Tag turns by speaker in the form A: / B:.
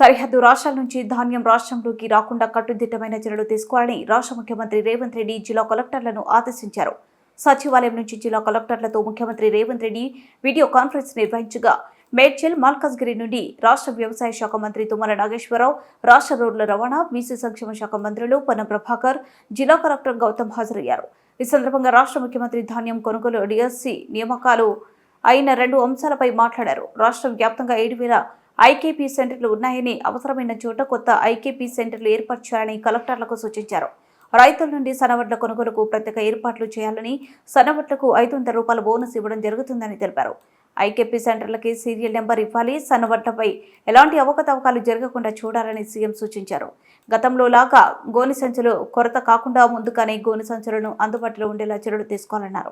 A: సరిహద్దు రాష్ట్రాల నుంచి ధాన్యం రాష్ట్రంలోకి రాకుండా కట్టుదిట్టమైన చర్యలు తీసుకోవాలని రాష్ట్ర ముఖ్యమంత్రి రేవంత్ రెడ్డి జిల్లా కలెక్టర్లను ఆదేశించారు. సచివాలయం నుంచి జిల్లా కలెక్టర్లతో ముఖ్యమంత్రి రేవంత్ రెడ్డి వీడియో కాన్ఫరెన్స్ నిర్వహించగా మేడ్చల్ మల్కజ్గిరి నుండి రాష్ట్ర వ్యవసాయ శాఖ మంత్రి తుమ్మల నాగేశ్వరరావు రాష్ట్ర రోడ్ల రవాణా బీసీ సంక్షేమ శాఖ మంత్రులు పొన్నం ప్రభాకర్ జిల్లా కలెక్టర్ గౌతమ్ హాజరయ్యారు. ఈ సందర్భంగా రాష్ట్ర ముఖ్యమంత్రి ధాన్యం కొనుగోలు డిఎస్సి నియామకాలు అయిన రెండు అంశాలపై మాట్లాడారు. రాష్ట్ర వ్యాప్తంగా ఏడు వేల ఐకేపీ సెంటర్లు ఉన్నాయని అవసరమైన చోట కొత్త ఐకేపీ సెంటర్లు ఏర్పాటు చేయాలని కలెక్టర్లకు సూచించారు. రైతుల నుండి సనవడ్ల కొనుగోలుకు ప్రత్యేక ఏర్పాట్లు చేయాలని సనవడ్లకు ఐదు వందల రూపాయల బోనస్ ఇవ్వడం జరుగుతుందని తెలిపారు. ఐకేపీ సెంటర్లకి సీరియల్ నెంబర్ ఇవ్వాలి సన్నవడ్లపై ఎలాంటి అవకతవకాలు జరగకుండా చూడాలని సీఎం సూచించారు. గతంలో లాగా గోని సంచులు కొరత కాకుండా ముందుగానే గోని సంచులను అందుబాటులో ఉండేలా చర్యలు తీసుకోవాలన్నారు.